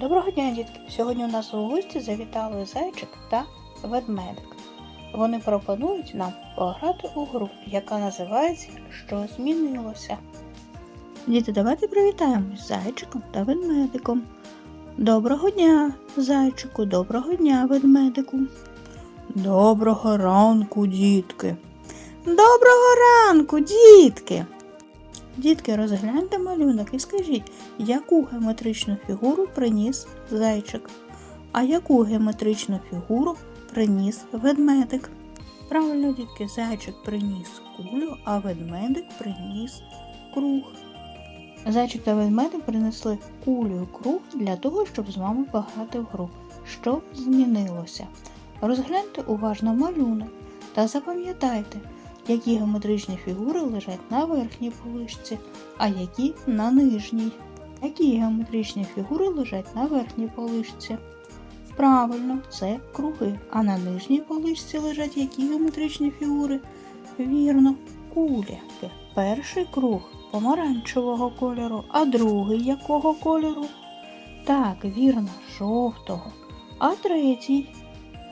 Доброго дня, дітки! Сьогодні у нас у гості завітали зайчик та ведмедик. Вони пропонують нам пограти у гру, яка називається Що змінилося. Діти, давайте привітаємось з зайчиком та ведмедиком. Доброго дня, зайчику, доброго дня, ведмедику. Доброго ранку, дітки. Доброго ранку, дітки. Дітки, розгляньте малюнок і скажіть, яку геометричну фігуру приніс зайчик, а яку геометричну фігуру приніс ведмедик. Правильно, дітки, зайчик приніс кулю, а ведмедик приніс круг. Зайчик та ведмедик принесли кулю і круг для того, щоб з вами пограти в гру. Що змінилося? Розгляньте уважно малюнок та запам'ятайте, які геометричні фігури лежать на верхній полишці, а які на нижній. Які геометричні фігури лежать на верхній полишці? Правильно, це круги. А на нижній полишці лежать які геометричні фігури? Вірно, кулі. Перший круг помаранчевого кольору, а другий якого кольору? Так, вірно, жовтого. А третій?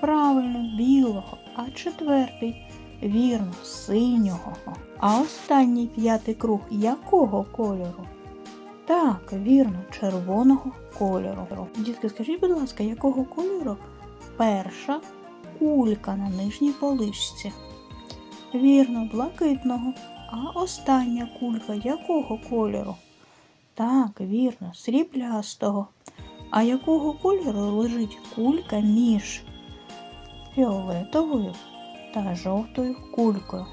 Правильно, білого. А четвертий? Вірно, синього. А останній п'ятий круг якого кольору? Так, вірно, червоного кольору. Дітки, скажіть, будь ласка, якого кольору перша кулька на нижній полишці? Вірно, блакитного. А остання кулька якого кольору? Так, вірно, сріблястого. А якого кольору лежить кулька між фіолетовою та жовтою кулькою?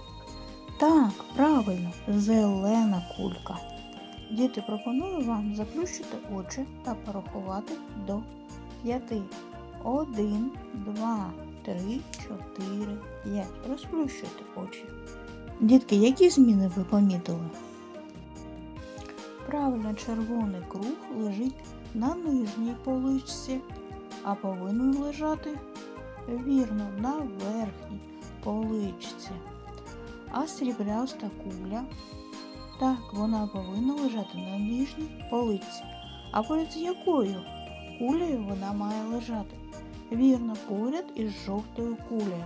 Так, правильно, зелена кулька. Діти, пропоную вам заплющити очі та порахувати до п'яти. Один, два, три, чотири, п'ять. Розплющуйте очі. Дітки, які зміни ви помітили? Правильно, червоний круг лежить на нижній поличці, а повинен лежати вірно на верхній поличці. А срібляста куля так, вона повинна лежати на нижній полиці. А поряд з якою кулею вона має лежати? Вірно, поряд із жовтою кулею.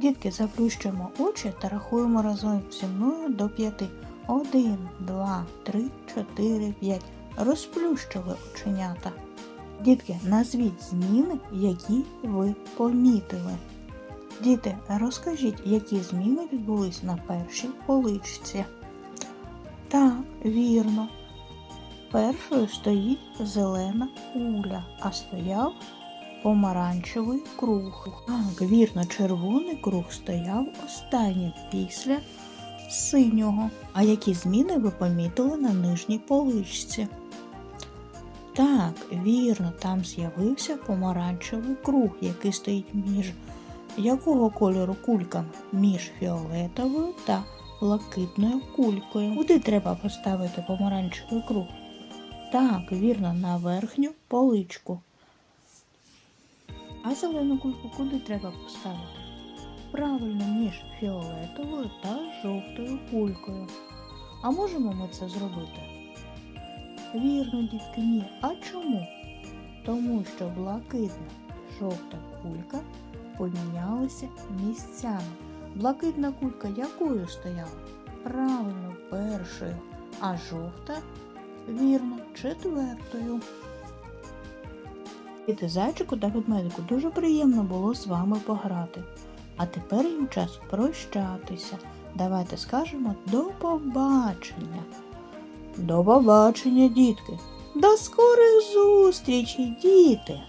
Дітки, заплющуємо очі та рахуємо разом зі мною до п'яти. Один, два, три, чотири, п'ять. Розплющили оченята. Дітки, назвіть зміни, які ви помітили. Діти, розкажіть, які зміни відбулись на першій поличці. Так, вірно. Першою стоїть зелена куля, а стояв помаранчевий круг. Так, вірно, червоний круг стояв останнім після синього. А які зміни ви помітили на нижній поличці? Так, вірно, там з'явився помаранчевий круг, який стоїть між якого кольору кулька між фіолетовою та блакитною кулькою. Куди треба поставити помаранчевий круг? Так, вірно, на верхню поличку. А зелену кульку куди треба поставити? Правильно, між фіолетовою та жовтою кулькою. А можемо ми це зробити? Вірно, дітки, ні. А чому? Тому що блакитна жовта кулька помінялися місцями. Блакитна кулька якою стояла? Правильно, першою, а жовта, вірно, четвертою. Діти зайчику та ведмедику дуже приємно було з вами пограти. А тепер їм час прощатися. Давайте скажемо до побачення. До побачення, дітки. До скорих зустрічей, діти!